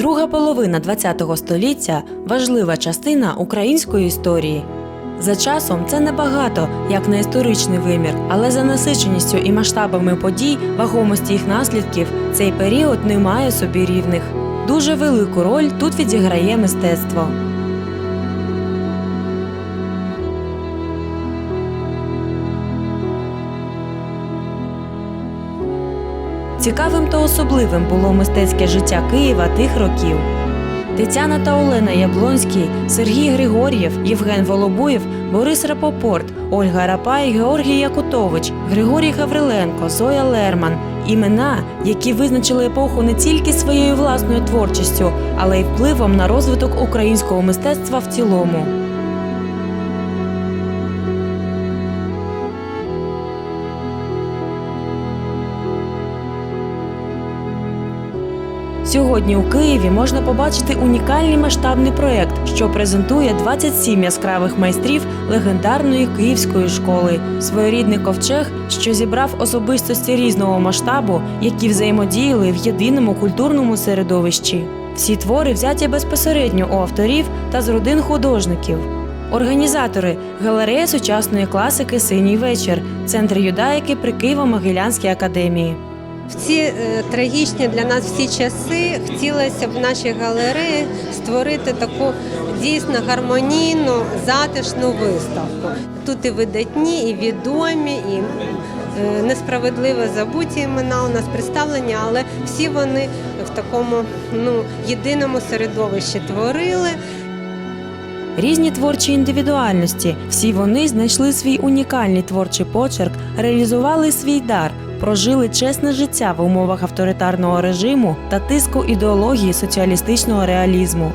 Друга половина ХХ століття важлива частина української історії. За часом це небагато, як на історичний вимір, але за насиченістю і масштабами подій, вагомості їх наслідків, цей період не має собі рівних. Дуже велику роль тут відіграє мистецтво. Цікавим та особливим було мистецьке життя Києва тих років. Тетяна та Олена Яблонський, Сергій Григор'єв, Євген Волобуєв, Борис Рапопорт, Ольга Рапай, Георгій Якутович, Григорій Гавриленко, Зоя Лерман імена, які визначили епоху не тільки своєю власною творчістю, але й впливом на розвиток українського мистецтва в цілому. Сьогодні у Києві можна побачити унікальний масштабний проєкт, що презентує 27 яскравих майстрів легендарної київської школи, своєрідний ковчег, що зібрав особистості різного масштабу, які взаємодіяли в єдиному культурному середовищі. Всі твори взяті безпосередньо у авторів та з родин художників. Організатори галерея сучасної класики Синій вечір, центр юдаїки при Києво-Могилянській академії. В ці е, трагічні для нас всі часи хотілося б в нашій галереї створити таку дійсно гармонійну, затишну виставку. Тут і видатні, і відомі, і е, несправедливо забуті імена у нас представлені, але всі вони в такому ну, єдиному середовищі творили. Різні творчі індивідуальності. Всі вони знайшли свій унікальний творчий почерк, реалізували свій дар, прожили чесне життя в умовах авторитарного режиму та тиску ідеології соціалістичного реалізму.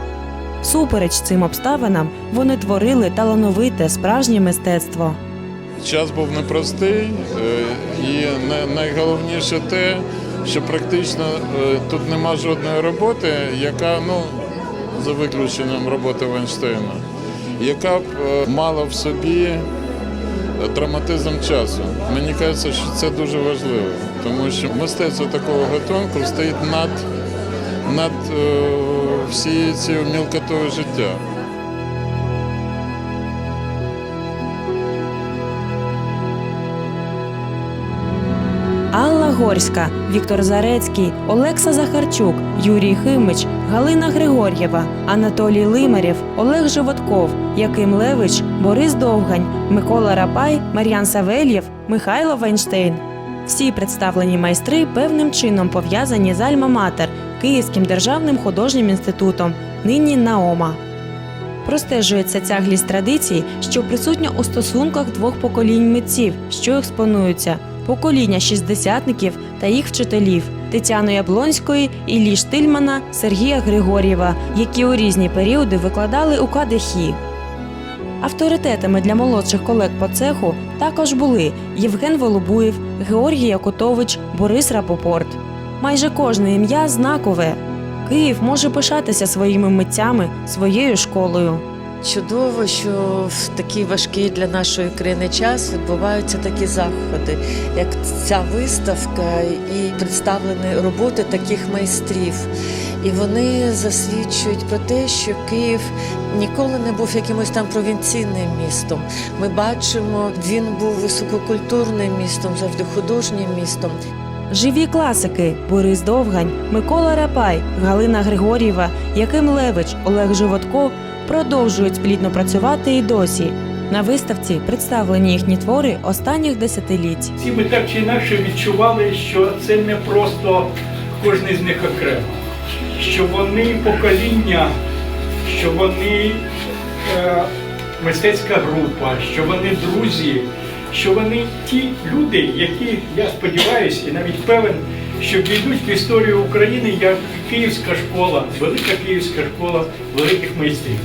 Супереч цим обставинам вони творили талановите справжнє мистецтво. Час був непростий, е, і найголовніше те, що практично е, тут нема жодної роботи, яка, ну, за виключенням роботи Вайнштейна, яка б е, мала в собі драматизм часу. Мені кажеться, що це дуже важливо, тому що мистецтво такого гатунку стоїть над, над е, всією цією мілкотою життя. Алла Горська, Віктор Зарецький, Олекса Захарчук, Юрій Химич, Галина Григор'єва, Анатолій Лимарєв, Олег Животков, Яким Левич, Борис Довгань, Микола Рапай, Мар'ян Савельєв, Михайло Вайнштейн. Всі представлені майстри певним чином пов'язані з Альма-Матер Київським державним художнім інститутом, нині Наома. Простежується тяглість традицій, що присутня у стосунках двох поколінь митців, що експонуються покоління шістдесятників та їх вчителів Тетяни Яблонської, Іллі Штильмана, Сергія Григор'єва, які у різні періоди викладали у КДХІ. Авторитетами для молодших колег по цеху також були Євген Волобуєв, Георгій Якутович, Борис Рапопорт. Майже кожне ім'я знакове. Київ може пишатися своїми митцями, своєю школою. Чудово, що в такий важкий для нашої країни час відбуваються такі заходи, як ця виставка і представлені роботи таких майстрів. І вони засвідчують про те, що Київ ніколи не був якимось там провінційним містом. Ми бачимо, він був висококультурним містом, завжди художнім містом. Живі класики Борис Довгань, Микола Рапай, Галина Григор'єва, Яким Левич, Олег Животков продовжують плідно працювати і досі. На виставці представлені їхні твори останніх десятиліть. Всі ми так чи інакше відчували, що це не просто кожен з них окремо, що вони покоління, що вони е, мистецька група, що вони друзі, що вони ті люди, які, я сподіваюся, і навіть певен, що війдуть в історію України як Київська школа, велика Київська школа великих майстрів.